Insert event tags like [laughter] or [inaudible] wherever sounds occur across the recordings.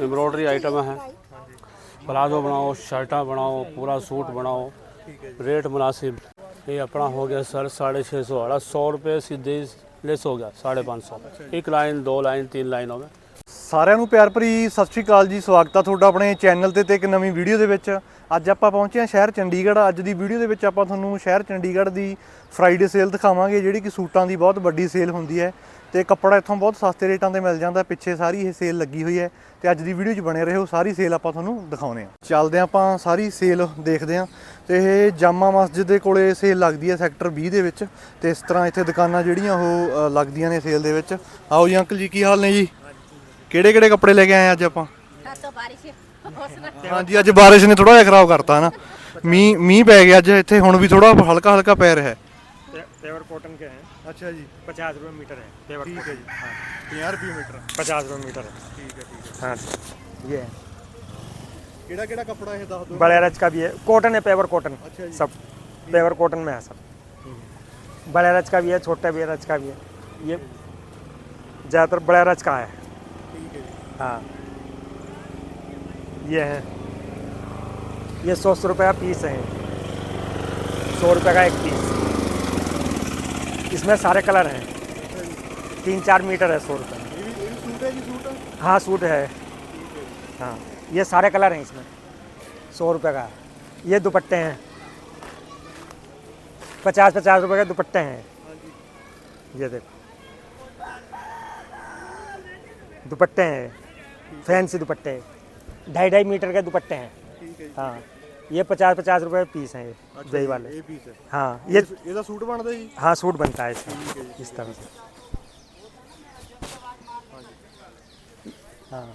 Embroidery item ਹੈ palazzo ਬਣਾਓ ਸ਼ਰਟਾਂ ਬਣਾਓ ਪੂਰਾ ਸੂਟ ਬਣਾਓ ਰੇਟ ਮੁਨਾਸਿਬ ਇਹ ਆਪਣਾ ਹੋ ਗਿਆ ਸਰ 650 ਵਾਲਾ 100 ਰੁਪਏ ਸਿੱਧੇ ਲੈਸ ਹੋ ਗਿਆ 550 ਇੱਕ ਲਾਈਨ ਦੋ ਲਾਈਨ ਤਿੰਨ ਲਾਈਨੋਂ ਵਿੱਚ ਸਾਰਿਆਂ ਨੂੰ ਪਿਆਰ ਭਰੀ ਸਤਿ ਸ਼੍ਰੀ ਅਕਾਲ ਜੀ, ਸਵਾਗਤ ਆ ਤੁਹਾਡਾ ਆਪਣੇ ਚੈਨਲ ਤੇ ਤੇ ਇੱਕ ਨਵੀਂ ਵੀਡੀਓ ਦੇ ਵਿੱਚ। ਅੱਜ ਆਪਾਂ ਪਹੁੰਚੇ ਹਾਂ ਸ਼ਹਿਰ ਚੰਡੀਗੜ੍ਹ। ਅੱਜ ਦੀ ਵੀਡੀਓ ਦੇ ਵਿੱਚ ਆਪਾਂ ਤੁਹਾਨੂੰ ਸ਼ਹਿਰ ਚੰਡੀਗੜ੍ਹ ਦੀ ਫਰਾਈਡੇ ਸੇਲ ਦਿਖਾਵਾਂਗੇ, ਜਿਹੜੀ ਕਿ ਸੂਟਾਂ ਦੀ ਬਹੁਤ ਵੱਡੀ ਸੇਲ ਹੁੰਦੀ ਹੈ ਤੇ ਕੱਪੜਾ ਇੱਥੋਂ ਬਹੁਤ ਸਸਤੇ ਰੇਟਾਂ ਤੇ ਮਿਲ ਜਾਂਦਾ, ਪਿੱਛੇ ਸਾਰੀ ਇਹ ਸੇਲ ਲੱਗੀ ਹੋਈ ਹੈ ਤੇ ਅੱਜ ਦੀ ਵੀਡੀਓ 'ਚ ਬਣੇ ਰਹੋ, ਸਾਰੀ ਸੇਲ ਆਪਾਂ ਤੁਹਾਨੂੰ ਦਿਖਾਉਨੇ ਆ ਚੱਲਦੇ ਹਾਂ ਆਪਾਂ, ਸਾਰੀ ਸੇਲ ਦੇਖਦੇ ਹਾਂ ਤੇ ਇਹ ਜਾਮਾ ਮਸਜਿਦ ਦੇ ਕੋਲੇ ਸੇਲ ਲੱਗਦੀ ਹੈ ਸੈਕਟਰ 20 ਦੇ ਵਿੱਚ ਤੇ ਇਸ ਤਰ੍ਹਾਂ ਇੱਥੇ ਦੁਕਾਨਾਂ ਜਿਹੜੀਆਂ ਉਹ ਲੱਗਦੀਆਂ ਨੇ ਸੇਲ ਦੇ ਵਿੱਚ। ਆਓ ਜੀ ਅੰਕਲ ਜੀ, ਕੀ ਹਾਲ ਨੇ ਜੀ? ਕਿਹੜੇ ਕਿਹੜੇ ਕੱਪੜੇ ਲੈ ਕੇ ਆਏ ਅੱਜ ਆਪਾਂ ਹਾਂ ਤਾਂ ਬਾਰਿਸ਼ ਹੋਸਨਾ ਹਾਂਜੀ ਅੱਜ ਬਾਰਿਸ਼ ਨੇ ਥੋੜਾ ਜਿਹਾ ਖਰਾਬ ਕਰਤਾ ਨਾ ਮੀਂਹ ਮੀਂਹ ਪੈ ਗਿਆ ਅੱਜ ਇੱਥੇ ਹੁਣ ਵੀ ਥੋੜਾ ਹਲਕਾ ਹਲਕਾ ਪੈ ਰਿਹਾ ਹੈ पेवर कॉटन के हैं ਅੱਛਾ ਜੀ पचास रुपये मीटर है पेवर ਠੀਕ ਹੈ ਜੀ 50 ਰੁਪਏ ਮੀਟਰ पचास रुपये मीटर है ਠੀਕ ਹੈ ਠੀਕ हाँ ये है ਕਿਹੜਾ ਕਿਹੜਾ ਕੱਪੜਾ ਇਹ ਦੱਸ ਦਿਓ बड़े रज का भी है कॉटन है पेवर कॉटन अच्छा जी। सब पेवर कॉटन में है सब बड़े रज का भी है छोटे भी रज का भी है ये ज़्यादातर बड़े रज का है ਠੀਕ ਹੈ ਜੀ हाँ। ये हैं। ये सौ सौ रुपये का पीस है। सौ रुपये का एक पीस। इसमें सारे कलर हैं। तीन चार मीटर है सौ रुपये। हाँ सूट? है हाँ। ये सारे कलर हैं इसमें। सौ रुपये का। ये दुपट्टे हैं। पचास पचास रुपये के दुपट्टे हैं। ये देखो। दुपट्टे हैं। फैंसी दुपट्टे ढाई ढाई मीटर के दुपट्टे हैं। हाँ ये पचास पचास रुपये पीस हैं अच्छा, दही वाले। ये पीस है। हाँ ये ये तो सूट बनता है हाँ सूट बनता है इसमें इस तरह से। हाँ।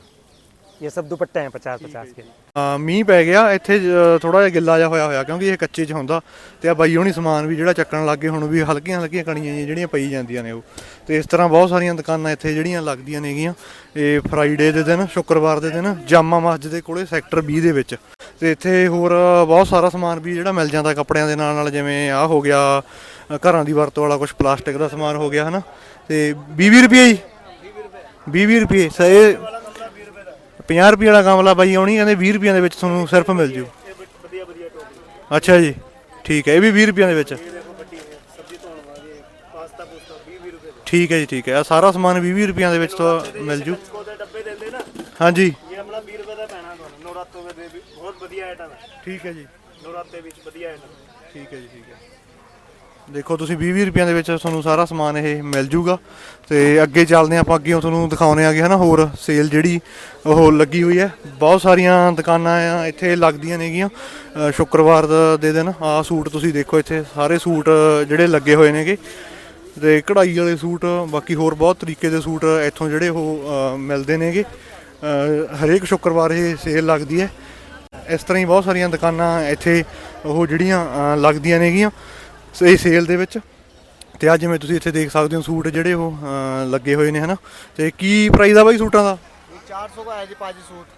ये सब दुपट्टे हैं पचास पचास के ਹਾਂ ਮੀਂਹ ਪੈ ਗਿਆ ਇੱਥੇ ਥੋੜਾ ਜਿਹਾ ਗਿੱਲਾ ਜਿਹਾ ਹੋਇਆ ਹੋਇਆ ਕਿਉਂਕਿ ਇਹ ਕੱਚੇ 'ਚ ਹੁੰਦਾ ਤੇ ਆ ਬਾਈ ਹੋਣੀ ਸਮਾਨ ਵੀ ਜਿਹੜਾ ਚੱਕਣ ਲੱਗੇ ਹੁਣ ਵੀ ਹਲਕੀਆਂ ਹਲਕੀਆਂ ਕਣੀਆਂ ਜਿਹੀਆਂ ਜਿਹੜੀਆਂ ਪਈ ਜਾਂਦੀਆਂ ਨੇ ਉਹ ਤੇ ਇਸ ਤਰ੍ਹਾਂ ਬਹੁਤ ਸਾਰੀਆਂ ਦੁਕਾਨਾਂ ਇੱਥੇ ਜਿਹੜੀਆਂ ਲੱਗਦੀਆਂ ਨੇਗੀਆਂ ਇਹ ਫਰਾਈਡੇ ਦੇ ਦਿਨ ਸ਼ੁੱਕਰਵਾਰ ਦੇ ਦਿਨ ਜਾਮਾ ਮਸਜਿਦ ਦੇ ਕੋਲੇ ਸੈਕਟਰ 20 ਦੇ ਵਿੱਚ ਤੇ ਇੱਥੇ ਹੋਰ ਬਹੁਤ ਸਾਰਾ ਸਮਾਨ ਵੀ ਜਿਹੜਾ ਮਿਲ ਜਾਂਦਾ ਕੱਪੜਿਆਂ ਦੇ ਨਾਲ ਨਾਲ ਜਿਵੇਂ ਆਹ ਹੋ ਗਿਆ ਅ, ਘਰਾਂ ਦੀ ਵਰਤੋਂ ਵਾਲਾ ਕੁਝ ਪਲਾਸਟਿਕ ਦਾ ਸਮਾਨ ਹੋ ਗਿਆ ਹਨਾ ਤੇ 20 ਰੁਪਏ ਜੀ 20 ਰੁਪਏ ਸੇ 50 ਰੁਪਏ ਵਾਲਾ ਗਮਲਾ ਬਾਈ ਆਉਣੀ ਕਹਿੰਦੇ 20 ਰੁਪਈਆਂ ਦੇ ਵਿੱਚ ਤੁਹਾਨੂੰ ਸਿਰਫ ਮਿਲ ਜੂ। ਅੱਛਾ ਜੀ ਠੀਕ ਹੈ ਇਹ ਵੀ 20 ਰੁਪਈਆਂ ਦੇ ਵਿੱਚ। ਠੀਕ ਹੈ ਜੀ ਠੀਕ ਹੈ ਆ ਸਾਰਾ ਸਮਾਨ 20 20 ਰੁਪਈਆਂ ਦੇ ਵਿੱਚ ਤੋਂ ਮਿਲ ਜੂ। ਹਾਂਜੀ। ਇਹ ਆਪਣਾ 20 ਰੁਪਏ ਦਾ ਪੈਣਾ ਤੁਹਾਨੂੰ ਨਵਰਾਤੋ ਦੇ ਵੀ ਬਹੁਤ ਵਧੀਆ ਆਈਟਮ ਹੈ ਠੀਕ ਹੈ ਜੀ। ਨਵਰਾਤੇ ਵਿੱਚ ਵਧੀਆ ਆਈਟਮ ਠੀਕ ਹੈ ਜੀ ਠੀਕ ਹੈ। ਦੇਖੋ, ਤੁਸੀਂ 20 20 ਰੁਪਈਆਂ ਦੇ ਵਿੱਚ ਤੁਹਾਨੂੰ ਸਾਰਾ ਸਮਾਨ ਇਹ ਮਿਲ ਜੂਗਾ। ਤੇ ਅੱਗੇ ਚੱਲਦੇ ਹਾਂ ਆਪਾਂ, ਅੱਗੇ ਤੁਹਾਨੂੰ ਦਿਖਾਉਣੇ ਆਗੇ ਹਨਾ, ਹੋਰ ਸੇਲ ਜਿਹੜੀ ਉਹ ਲੱਗੀ ਹੋਈ ਹੈ। ਬਹੁਤ ਸਾਰੀਆਂ ਦੁਕਾਨਾਂ ਆ, ਇੱਥੇ ਲੱਗਦੀਆਂ ਨੇਗੀਆਂ। ਸ਼ੁੱਕਰਵਾਰ ਦੇ ਦਿਨ ਆ ਸੂਟ ਤੁਸੀਂ ਦੇਖੋ ਇੱਥੇ, ਸਾਰੇ ਸੂਟ ਜਿਹੜੇ ਲੱਗੇ ਹੋਏ ਨੇਗੇ। ਤੇ ਕਢਾਈ ਵਾਲੇ ਸੂਟ, ਬਾਕੀ ਹੋਰ ਬਹੁਤ ਤਰੀਕੇ ਦੇ ਸੂਟ ਇੱਥੋਂ ਜਿਹੜੇ ਉਹ ਮਿਲਦੇ ਨੇਗੇ। ਹਰੇਕ ਸ਼ੁੱਕਰਵਾਰ ਇਹ ਸੇਲ ਲੱਗਦੀ ਹੈ। ਇਸ ਤਰ੍ਹਾਂ ਹੀ ਬਹੁਤ ਸਾਰੀਆਂ ਦੁਕਾਨਾਂ ਇੱਥੇ ਉਹ ਜਿਹੜੀਆਂ ਲੱਗਦੀਆਂ ਨੇਗੀਆਂ। ਸੋ ਇਹ ਸੇਲ ਦੇ ਵਿੱਚ ਤੇ ਅੱਜ ਜਿਵੇਂ ਤੁਸੀਂ ਇੱਥੇ ਦੇਖ ਸਕਦੇ ਹੋ ਸੂਟ ਜਿਹੜੇ ਉਹ ਅ, ਲੱਗੇ ਹੋਏ ਨੇ ਹਨਾ ਤੇ ਕੀ ਪ੍ਰਾਈਸ ਆ ਬਾਈ ਸੂਟਾਂ ਦਾ चार सौ का है जी पाजी सूट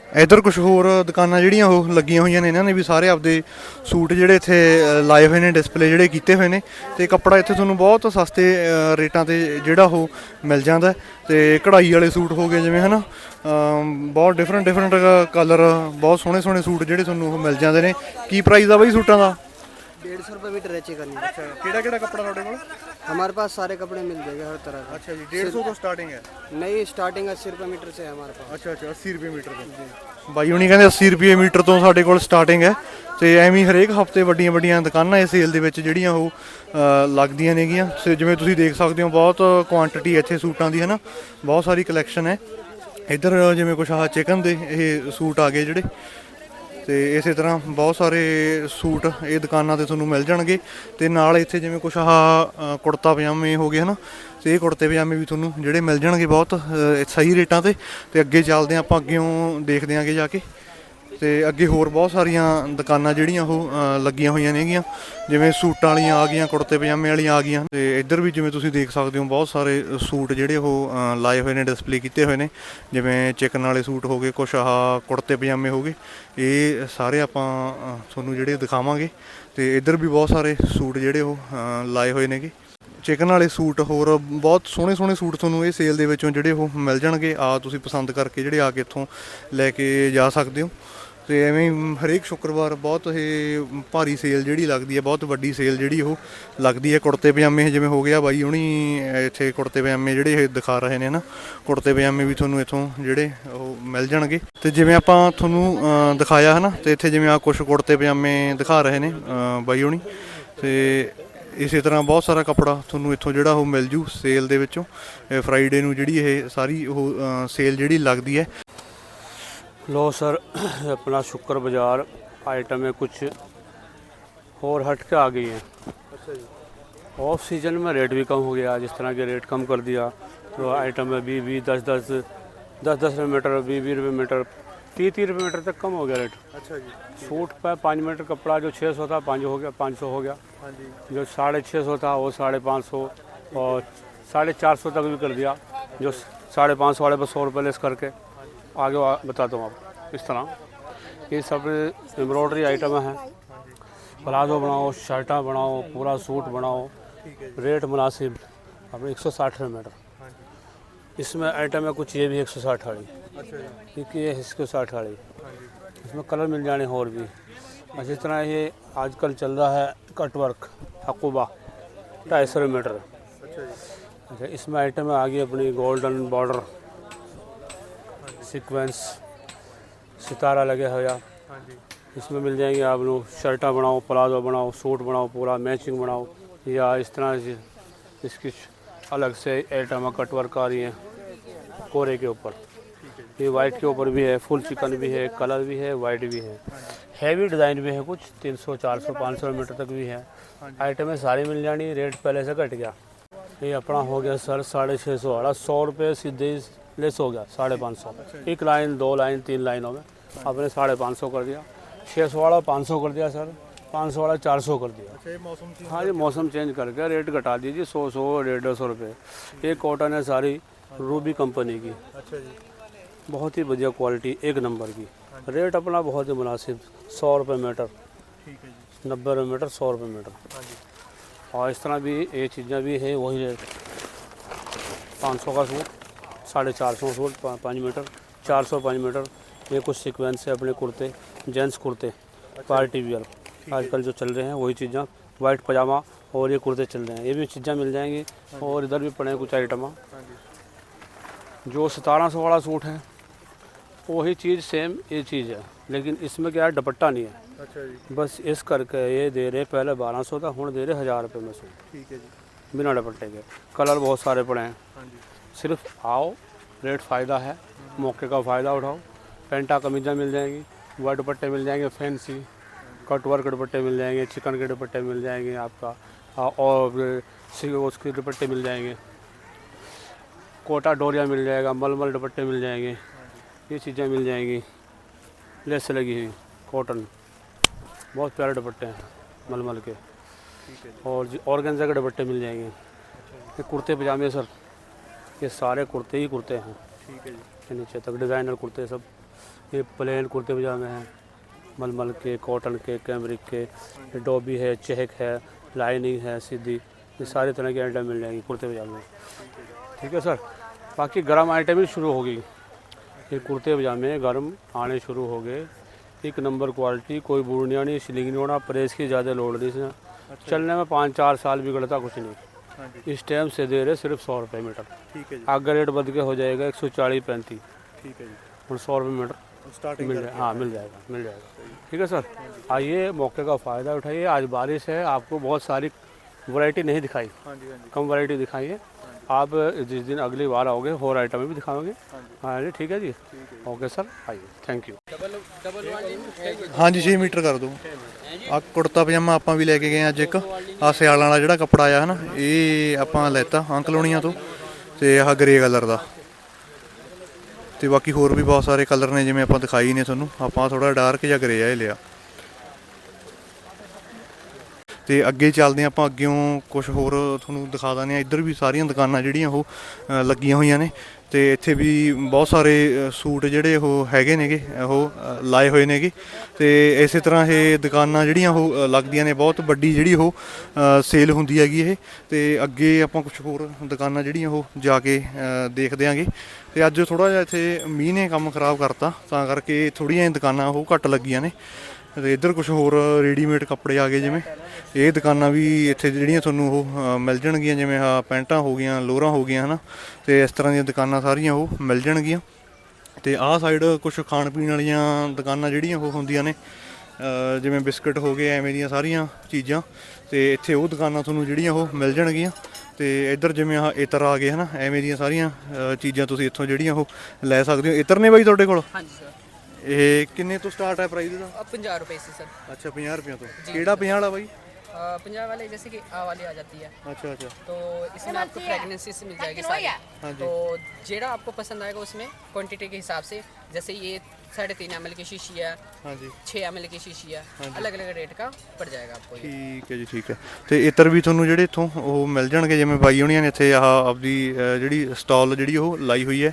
ਇਧਰ ਕੁਝ ਹੋਰ ਦੁਕਾਨਾਂ ਜਿਹੜੀਆਂ ਉਹ ਲੱਗੀਆਂ ਹੋਈਆਂ ਨੇ ਇਹਨਾਂ ਨੇ ਵੀ ਸਾਰੇ ਆਪਦੇ ਸੂਟ ਜਿਹੜੇ ਇੱਥੇ ਲਾਏ ਹੋਏ ਨੇ ਡਿਸਪਲੇ ਜਿਹੜੇ ਕੀਤੇ ਹੋਏ ਨੇ। ਤੇ ਕੱਪੜਾ ਇੱਥੇ ਤੁਹਾਨੂੰ ਬਹੁਤ ਸਸਤੇ ਰੇਟਾਂ ਤੇ ਜਿਹੜਾ ਉਹ ਮਿਲ ਜਾਂਦਾ ਹੈ। ਤੇ ਕਢਾਈ ਵਾਲੇ ਸੂਟ ਹੋ ਗਏ ਜਿਵੇਂ ਹਨਾ? ਅਮ, ਬਹੁਤ ਡਿਫਰੈਂਟ ਡਿਫਰੈਂਟ ਕਲਰ ਬਹੁਤ ਸੋਹਣੇ ਸੋਹਣੇ ਸੂਟ ਜਿਹੜੇ ਤੁਹਾਨੂੰ ਉਹ ਮਿਲ ਜਾਂਦੇ ਨੇ। ਕੀ ਪ੍ਰਾਈਸ ਆ ਬਾਈ ਸੂਟਾਂ ਦਾ? डेढ़ सौ रुपये मीटर है चिकन ਕਿਹੜਾ ਕਿਹੜਾ ਕੱਪੜਾ ਤੁਹਾਡੇ ਕੋਲ हमारे पास सारे कपड़े मिल जाएंगे हर तरह का ਅੱਛਾ ਜੀ 150 ਤੋਂ ਸਟਾਰਟਿੰਗ ਹੈ नहीं स्टार्टिंग अस्सी रुपये मीटर से है हमारे पास ਅੱਛਾ ਅੱਛਾ 80 ਰੁਪਏ ਮੀਟਰ ਤੋਂ ਬਾਈ ਹੁਣੀ ਕਹਿੰਦੇ 80 ਰੁਪਏ ਮੀਟਰ ਤੋਂ ਸਾਡੇ ਕੋਲ ਸਟਾਰਟਿੰਗ ਹੈ ਤੇ ਐਵੇਂ ਹੀ ਹਰੇਕ ਹਫਤੇ ਵੱਡੀਆਂ ਵੱਡੀਆਂ ਦੁਕਾਨਾਂ ਇਹ ਸੇਲ ਦੇ ਵਿੱਚ ਜਿਹੜੀਆਂ ਉਹ ਅ, ਲੱਗਦੀਆਂ ਨੇਗੀਆਂ ਸੋ ਜਿਵੇਂ ਤੁਸੀਂ ਦੇਖ ਸਕਦੇ ਹੋ ਬਹੁਤ ਕੁਆਂਟੀਟੀ ਇੱਥੇ ਸੂਟਾਂ ਦੀ ਹੈ ਨਾ ਬਹੁਤ ਸਾਰੀ ਕਲੈਕਸ਼ਨ ਹੈ ਇੱਧਰ ਜਿਵੇਂ ਕੁਛ ਆਹ ਚਿਕਨ ਦੇ ਇਹ ਸੂਟ ਆ ਗਏ ਜਿਹੜੇ ਤੇ ਇਸੇ ਤਰ੍ਹਾਂ ਬਹੁਤ ਸਾਰੇ ਸੂਟ ਇਹ ਦੁਕਾਨਾਂ ਤੇ ਤੁਹਾਨੂੰ ਮਿਲ ਜਾਣਗੇ ਤੇ ਨਾਲ ਇੱਥੇ ਜਿਵੇਂ ਕੁਛ ਆਹ ਕੁੜਤਾ ਪਜਾਮੇ ਹੋ ਗਏ, ਹਨਾ? ਤੇ ਇਹ ਕੁੜਤੇ ਪਜਾਮੇ ਵੀ ਤੁਹਾਨੂੰ ਜਿਹੜੇ ਮਿਲ ਜਾਣਗੇ ਬਹੁਤ ਸਹੀ ਰੇਟਾਂ ਤੇ ਤੇ ਅੱਗੇ ਚੱਲਦੇ ਹਾਂ ਆਪਾਂ ਅੱਗੇੋਂ ਦੇਖਦੇ ਆਂਗੇ ਜਾ ਕੇ। ਤੇ ਅੱਗੇ ਹੋਰ ਬਹੁਤ ਸਾਰੀਆਂ ਦੁਕਾਨਾਂ ਜਿਹੜੀਆਂ ਉਹ ਲੱਗੀਆਂ ਹੋਈਆਂ ਨੇਗੀਆਂ। ਜਿਵੇਂ ਸੂਟਾਂ ਵਾਲੀਆਂ ਆ ਗਈਆਂ, ਕੁੜਤੇ ਪਜਾਮੇ ਵਾਲੀਆਂ ਆ ਗਈਆਂ। ਤੇ ਇੱਧਰ ਵੀ ਜਿਵੇਂ ਤੁਸੀਂ ਦੇਖ ਸਕਦੇ ਹੋ, ਬਹੁਤ ਸਾਰੇ ਸੂਟ ਜਿਹੜੇ ਉਹ ਲਾਏ ਹੋਏ ਨੇ ਡਿਸਪਲੇ ਕੀਤੇ ਹੋਏ ਨੇ। ਜਿਵੇਂ ਚਿਕਨ ਵਾਲੇ ਸੂਟ ਹੋ ਗਏ, ਕੁਛ ਆਹ ਕੁੜਤੇ ਪਜਾਮੇ ਹੋ ਗਏ। ਇਹ ਸਾਰੇ ਆਪਾਂ ਤੁਹਾਨੂੰ ਜਿਹੜੇ ਦਿਖਾਵਾਂਗੇ। ਤੇ ਇੱਧਰ ਵੀ ਬਹੁਤ ਸਾਰੇ ਸੂਟ ਜਿਹੜੇ ਉਹ ਲਾਏ ਹੋਏ ਨੇਗੇ। ਚਿਕਨ ਵਾਲੇ ਸੂਟ ਹੋਰ, ਬਹੁਤ ਸੋਹਣੇ ਸੋਹਣੇ ਸੂਟ ਤੁਹਾਨੂੰ ਇਹ ਸੇਲ ਦੇ ਵਿੱਚੋਂ ਜਿਹੜੇ ਉਹ ਮਿਲ ਜਾਣਗੇ। ਆ ਤੁਸੀਂ ਪਸੰਦ ਕਰਕੇ ਜਿਹੜੇ ਆ ਕੇ ਇੱਥੋਂ ਲੈ ਕੇ ਜਾ ਸਕਦੇ ਹੋ। ਤੇ ਐਵੇਂ ਹਰੇਕ ਸ਼ੁੱਕਰਵਾਰ ਬਹੁਤ ਇਹ ਭਾਰੀ ਸੇਲ ਜਿਹੜੀ ਲੱਗਦੀ ਹੈ, ਬਹੁਤ ਵੱਡੀ ਸੇਲ ਜਿਹੜੀ ਉਹ ਲੱਗਦੀ ਹੈ। ਕੁੜਤੇ ਪਜਾਮੇ ਜਿਵੇਂ ਹੋ ਗਿਆ ਬਾਈ ਹੁਣੀ ਇੱਥੇ ਕੁੜਤੇ ਪਜਾਮੇ ਜਿਹੜੇ ਇਹ ਦਿਖਾ ਰਹੇ ਨੇ ਨਾ, ਕੁੜਤੇ ਪਜਾਮੇ ਵੀ ਤੁਹਾਨੂੰ ਇੱਥੋਂ ਜਿਹੜੇ ਉਹ ਮਿਲ ਜਾਣਗੇ। ਤੇ ਜਿਵੇਂ ਆਪਾਂ ਤੁਹਾਨੂੰ ਦਿਖਾਇਆ ਹੈ ਨਾ ਤੇ ਇੱਥੇ ਜਿਵੇਂ ਆ ਕੁਝ ਕੁੜਤੇ ਪਜਾਮੇ ਦਿਖਾ ਰਹੇ ਨੇ ਬਾਈ ਹੁਣੀ ਤੇ ਇਸੇ ਤਰ੍ਹਾਂ ਬਹੁਤ ਸਾਰਾ ਕੱਪੜਾ ਤੁਹਾਨੂੰ ਇੱਥੋਂ ਜਿਹੜਾ ਉਹ ਮਿਲ ਜੂ ਸੇਲ ਦੇ ਵਿੱਚੋਂ। ਫਰਾਈਡੇ ਨੂੰ ਜਿਹੜੀ ਇਹ ਸਾਰੀ ਉਹ ਸੇਲ ਜਿਹੜੀ ਲੱਗਦੀ ਹੈ। लो सर [clears throat] अपना शुक्र बाज़ार आइटमें कुछ और हट के आ गई हैं। अच्छा ऑफ़ सीज़न में रेट भी कम हो गया जिस तरह के रेट कम कर दिया तो आइटम में बीस बीस दस दस दस दस रुपये मीटर बीस बीस रुपये मीटर तीस तीस रुपये मीटर तक कम हो गया रेट अच्छा जी। सूट पर पाँच मीटर कपड़ा जो छः सौ था पाँच हो गया पाँच सौ हो गया। हाँ जो। साढ़े छः सौ था वो साढ़े पाँच सौ और साढ़े चार सौ तक भी कर दिया जो साढ़े पाँच सौ वाले पर सौ रुपये लेस करके। आगे बताता हूँ आप इस तरह। ये सब एम्ब्रॉयडरी आइटम हैं। प्लाजो बनाओ, शर्टा बनाओ, पूरा सूट बनाओ, रेट मुनासिब अपने एक सौ साठ रुपये मीटर इसमें आइटम है, कुछ ये भी एक सौ साठ वाली। क्योंकि ये एक सौ साठ वाली। इसमें कलर मिल जाने और भी। अच्छी तरह ये आजकल चल रहा है कटवर्क हकूबा ढाई सौ रुपये मीटर। अच्छा इसमें आइटम है, आगे अपनी गोल्डन बॉर्डर। सीक्वेंस सितारा लगे हुआ ਹਾਂਜੀ इसमें मिल जाएंगे आप लोग शर्टा बनाओ प्लाजो बनाओ सूट बनाओ पूरा मैचिंग बनाओ या इस तरह से इसकी अलग से आइटम कट वर्क आ रही है कोरे के ऊपर ये वाइट के ऊपर भी है फुल चिकन भी है कलर भी है वाइट भी है हैवी डिज़ाइन भी है कुछ 300 400 500 मीटर तक भी है आइटमें सारी मिल जानी रेट पहले से घट गया ये अपना हो गया सर साढ़े छः सौ वाला सौ रुपये सीधे ही लेस हो गया साढ़े पाँच सौ एक लाइन दो लाइन तीन लाइनों में आपने साढ़े पाँच सौ कर दिया छः सौ वाला पाँच सौ कर दिया सर पाँच सौ वाला चार सौ कर दिया हाँ जी मौसम चेंज करके रेट घटा दीजिए सौ सौ डेढ़ सौ रुपये ये कॉटन है सारी रूबी कंपनी की अच्छा जी बहुत ही बढ़िया क्वालिटी एक नंबर की रेट अपना बहुत ही मुनासिब सौ रुपये मीटर नब्बे रुपये मीटर सौ रुपये मीटर और इस तरह भी ये चीज़ें भी हैं वही रेट पाँच सौ का सूट साढ़े चार सौ सूट पाँच मीटर चार सौ पाँच मीटर। ये कुछ सिक्वेंस है अपने कुर्ते जेंट्स कुर्ते अच्छा। पार्टी वियर आजकल जो चल रहे हैं वही चीज़ें वाइट पजामा और ये कुर्ते चल रहे हैं। ये भी चीज़ें मिल जाएँगी हाँ और इधर भी पड़े कुछ आइटम हाँ जो। सतारह सौ वाला सूट है वही चीज़ सेम ये चीज़ है। लेकिन इसमें क्या है दुपट्टा नहीं है। अच्छा जी। बस इस करके ये दे रहे पहले बारह सौ था हूँ दे रहे हज़ार रुपये में सूट। ठीक है जी। बिना दुपट्टे के। कलर बहुत सारे पड़े हैं। हाँ जी। सिर्फ़ आओ रेट फ़ायदा है मौके का फ़ायदा उठाओ पेंटा कमीजा मिल जाएँगी वाइट दुपट्टे मिल जाएँगे फैंसी कट वर्क दुपट्टे मिल जाएँगे चिकन के दुपट्टे मिल जाएँगे आपका और उसके दुपट्टे मिल जाएँगे। कोटा डोरिया मिल जाएगा मलमल दुपट्टे मिल जाएँगे ये चीज़ें मिल जाएँगी लेस लगी हुई कॉटन बहुत प्यारे दुपट्टे हैं मलमल के। और जी ऑर्गेंजा के दुपट्टे मिल जाएँगे। कुर्ते पजामे सर। ये सारे कुर्ते ही कुर्ते हैं ठीक है जी के नीचे तक डिज़ाइनर कुर्ते सब ये प्लेन कुर्ते पजामे हैं मलमल के कॉटन के कैमरिक के डोबी है चेक है लाइनिंग है सीधी ये सारे तरह की आइटम मिल जाएंगी कुर्ते पजामे ठीक है सर बाकी गर्म आइटम ही शुरू होगी ये कुर्ते पजामे गर्म आने शुरू हो गए एक नंबर क्वालिटी कोई बूढ़िया नहीं सिलिंग नहीं होना प्रेस की ज़्यादा लोड नहीं चलने में पाँच चार साल बिगड़ता कुछ नहीं इस टाइम से दे रहे सिर्फ़ सौ रुपये मीटर। ठीक है आगे रेट बद के हो जाएगा एक सौ चालीस पैंतीस। ठीक है जी। सौ रुपये मीटर स्टार्टिंग मिल जाएगा हाँ मिल जाएगा मिल जाएगा। ठीक है सर आइए मौके का फ़ायदा उठाइए। आज बारिश है आपको बहुत सारी वैरायटी नहीं दिखाई। कम वैरायटी दिखाइए। आप जिस दिन अगली बार आओगे और आइटम भी दिखाओगे। हाँ जी। ठीक है जी। ओके सर आइए। थैंक यू हाँ जी छः मीटर कर दूँ। ਆ ਕੁੜਤਾ ਪਜਾਮਾ ਆਪਾਂ ਵੀ ਲੈ ਕੇ ਗਏ ਅੱਜ ਇੱਕ। ਆ ਸਿਆਲਾਂ ਵਾਲਾ ਜਿਹੜਾ ਕੱਪੜਾ ਆ ਹਨਾ, ਇਹ ਆਪਾਂ ਲੈਤਾ ਅੰਕਲ ਤੋਂ ਤੇ ਆਹ ਗ੍ਰੇ ਕਲਰ ਦਾ। ਤੇ ਬਾਕੀ ਹੋਰ ਵੀ ਬਹੁਤ ਸਾਰੇ ਕਲਰ ਨੇ ਜਿਵੇਂ ਆਪਾਂ ਦਿਖਾਈ ਨੇ ਤੁਹਾਨੂੰ, ਆਪਾਂ ਥੋੜਾ ਡਾਰਕ ਜਿਹਾ ਗ੍ਰੇ ਆ ਇਹ ਲਿਆ। ਤੇ ਅੱਗੇ ਚੱਲਦੇ ਹਾਂ ਆਪਾਂ, ਅੱਗਿਓਂ ਕੁਝ ਹੋਰ ਤੁਹਾਨੂੰ ਦਿਖਾ ਦਿੰਦੇ ਆ ਇੱਧਰ ਵੀ ਸਾਰੀਆਂ ਦੁਕਾਨਾਂ ਜਿਹੜੀਆਂ ਉਹ ਲੱਗੀਆਂ ਹੋਈਆਂ ਨੇ। ਤੇ ਇੱਥੇ ਵੀ ਬਹੁਤ ਸਾਰੇ ਸੂਟ ਜਿਹੜੇ ਉਹ ਹੈਗੇ ਨੇਗੇ, ਉਹ ਲਾਏ ਹੋਏ ਨੇਗੇ। ਤੇ ਇਸੇ ਤਰ੍ਹਾਂ ਇਹ ਦੁਕਾਨਾਂ ਜਿਹੜੀਆਂ ਉਹ ਲੱਗਦੀਆਂ ਨੇ, ਬਹੁਤ ਵੱਡੀ ਜਿਹੜੀ ਉਹ ਸੇਲ ਹੁੰਦੀ ਹੈਗੀ ਇਹ। ਤੇ ਅੱਗੇ ਆਪਾਂ ਕੁਝ ਹੋਰ ਦੁਕਾਨਾਂ ਜਿਹੜੀਆਂ ਉਹ ਜਾ ਕੇ ਦੇਖਦੇ ਆਂਗੇ ਤੇ ਅੱਜ ਥੋੜਾ ਜਿਹਾ ਇੱਥੇ ਮੀਂਹ ਨੇ ਕੰਮ ਖਰਾਬ ਕਰਤਾ, ਤਾਂ ਕਰਕੇ ਥੋੜੀਆਂ ਦੁਕਾਨਾਂ ਉਹ ਘੱਟ ਲੱਗੀਆਂ ਨੇ। ਤੇ ਇੱਧਰ ਕੁਝ ਹੋਰ ਰੈਡੀਮੇਡ ਕੱਪੜੇ ਆ ਗਏ ਜਿਵੇਂ। ਇਹ ਦੁਕਾਨਾਂ ਵੀ ਇੱਥੇ ਜਿਹੜੀਆਂ ਤੁਹਾਨੂੰ ਉਹ ਮਿਲ ਜਾਣਗੀਆਂ, ਜਿਵੇਂ ਆ ਪੈਂਟਾਂ ਹੋ ਗਈਆਂ, ਲੋਰਾਂ ਹੋ ਗਈਆਂ, ਹਨਾ। ਤੇ ਇਸ ਤਰ੍ਹਾਂ ਦੀਆਂ ਦੁਕਾਨਾਂ ਸਾਰੀਆਂ ਉਹ ਮਿਲ ਜਾਣਗੀਆਂ। ਤੇ ਆਹ ਸਾਈਡ ਕੁਝ ਖਾਣ ਪੀਣ ਵਾਲੀਆਂ ਦੁਕਾਨਾਂ ਜਿਹੜੀਆਂ ਉਹ ਹੁੰਦੀਆਂ ਨੇ ਜਿਵੇਂ ਬਿਸਕਟ ਹੋ ਗਏ, ਐਵੇਂ ਦੀਆਂ ਸਾਰੀਆਂ ਚੀਜ਼ਾਂ। ਤੇ ਇੱਥੇ ਉਹ ਦੁਕਾਨਾਂ ਤੁਹਾਨੂੰ ਜਿਹੜੀਆਂ ਉਹ ਮਿਲ ਜਾਣਗੀਆਂ। ਤੇ ਇੱਧਰ ਜਿਵੇਂ ਆ ਇਤਰ ਆ ਗਏ, ਹਨਾ, ਐਵੇਂ ਦੀਆਂ ਸਾਰੀਆਂ ਚੀਜ਼ਾਂ ਤੁਸੀਂ ਇੱਥੋਂ ਜਿਹੜੀਆਂ ਉਹ ਲੈ ਸਕਦੇ ਹੋ। ਇਤਰ ਨੇ ਬਾਈ ਤੁਹਾਡੇ ਕੋਲ? ਹਾਂਜੀ ਇਹ ਕਿੰਨੇ ਤੋਂ ਸਟਾਰਟ ਹੈ ਪ੍ਰਾਈਸ ਦਾ अब पंजाह रुपए से सर ਅੱਛਾ 50 ਰੁਪਏ ਤੋਂ ਕਿਹੜਾ 50 ਵਾਲਾ ਬਾਈ पंजाब वाले जैसे कि आ वाली आ जाती है ਅੱਛਾ ਅੱਛਾ तो इसमें आपको फ्रेगनेंसी से मिल जाएगी सारी हाँ जी। तो जेड़ा आपको पसंद आएगा उसमें क्वांटिटी के हिसाब से जैसे ये साढ़े तीन एम की शीशी है ਹਾਂਜੀ छः एम की शीशी है अलग अलग रेट का पड़ जाएगा आपको ये ਠੀਕ ਹੈ ਜੀ ਠੀਕ ਹੈ ਤੇ ਇਤਰ ਵੀ ਤੁਹਾਨੂੰ ਜਿਹੜੇ ਇੱਥੋਂ ਉਹ ਮਿਲ ਜਾਣਗੇ ਜਿਵੇਂ ਬਾਈ ਹੋਣੀਆਂ ਨੇ ਇੱਥੇ ਆਹ ਆਪਦੀ ਅਹ, ਜਿਹੜੀ ਸਟਾਲ ਜਿਹੜੀ ਉਹ ਲਾਈ ਹੋਈ ਹੈ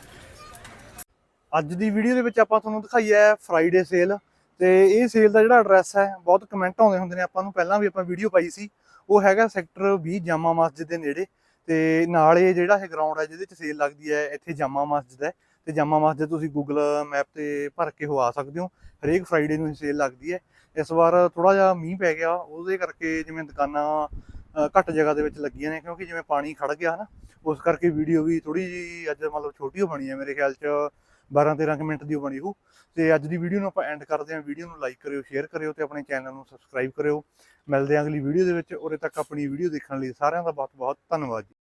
ਅੱਜ ਦੀ ਵੀਡੀਓ ਦੇ ਵਿੱਚ ਆਪਾਂ ਤੁਹਾਨੂੰ ਦਿਖਾਈ ਹੈ ਫਰਾਈਡੇ ਸੇਲ ਤੇ ਇਹ ਸੇਲ ਦਾ ਜਿਹੜਾ ਐਡਰੈਸ ਹੈ, ਬਹੁਤ ਕਮੈਂਟ ਆਉਂਦੇ ਹੁੰਦੇ ਨੇ ਆਪਾਂ ਨੂੰ, ਪਹਿਲਾਂ ਵੀ ਆਪਾਂ ਵੀਡੀਓ ਪਾਈ ਸੀ, ਉਹ ਹੈਗਾ ਸੈਕਟਰ 20 ਜਾਮਾ ਮਸਜਿਦ ਦੇ ਨੇੜੇ ਤੇ ਨਾਲ ਇਹ ਜਿਹੜਾ ਇਹ ਗਰਾਊਂਡ ਹੈ ਜਿਹਦੇ 'ਚ ਸੇਲ ਲੱਗਦੀ ਹੈ, ਇੱਥੇ ਜਾਮਾ ਮਸਜਿਦ ਹੈ ਤੇ ਜਾਮਾ ਮਸਜਿਦ ਤੁਸੀਂ ਗੂਗਲ ਮੈਪ ਤੇ ਭਰ ਕੇ ਹੋ ਆ ਸਕਦੇ ਹੋ, ਹਰੇਕ ਫਰਾਈਡੇ ਨੂੰ ਇਹ ਸੇਲ ਲੱਗਦੀ ਹੈ। ਇਸ ਵਾਰ ਥੋੜਾ ਜਿਹਾ ਮੀਂਹ ਪੈ ਗਿਆ, ਉਹਦੇ ਕਰਕੇ ਜਿਵੇਂ ਦੁਕਾਨਾਂ ਘੱਟ ਜਗ੍ਹਾ ਦੇ ਵਿੱਚ ਲੱਗੀਆਂ ਨੇ, ਕਿਉਂਕਿ ਜਿਵੇਂ ਪਾਣੀ ਖੜ ਗਿਆ ਹਨਾ ਉਸ ਕਰਕੇ ਵੀਡੀਓ ਵੀ ਥੋੜੀ ਜੀ ਅੱਜ ਮਤਲਬ ਛੋਟੀ ਹੋ ਬਣੀ ਹੈ ਮੇਰੇ ਖਿਆਲ ਚ। 12 13 ਕੁ ਮਿੰਟ ਦੀ ਉਹ ਬਣੀ ਹੋਊ। ਤੇ ਅੱਜ ਦੀ ਵੀਡੀਓ ਨੂੰ ਆਪਾਂ ਐਂਡ ਕਰਦੇ ਹਾਂ। ਵੀਡੀਓ ਨੂੰ ਲਾਈਕ ਕਰਿਓ ਸ਼ੇਅਰ ਕਰਿਓ ਤੇ ਆਪਣੇ ਚੈਨਲ ਨੂੰ ਸਬਸਕ੍ਰਾਈਬ ਕਰਿਓ। ਮਿਲਦੇ ਹਾਂ ਅਗਲੀ ਵੀਡੀਓ ਦੇ ਵਿੱਚ। ਉਰੇ ਤੱਕ ਆਪਣੀ ਵੀਡੀਓ ਦੇਖਣ ਲਈ ਸਾਰਿਆਂ ਦਾ ਬਹੁਤ ਬਹੁਤ ਧੰਨਵਾਦ ਜੀ।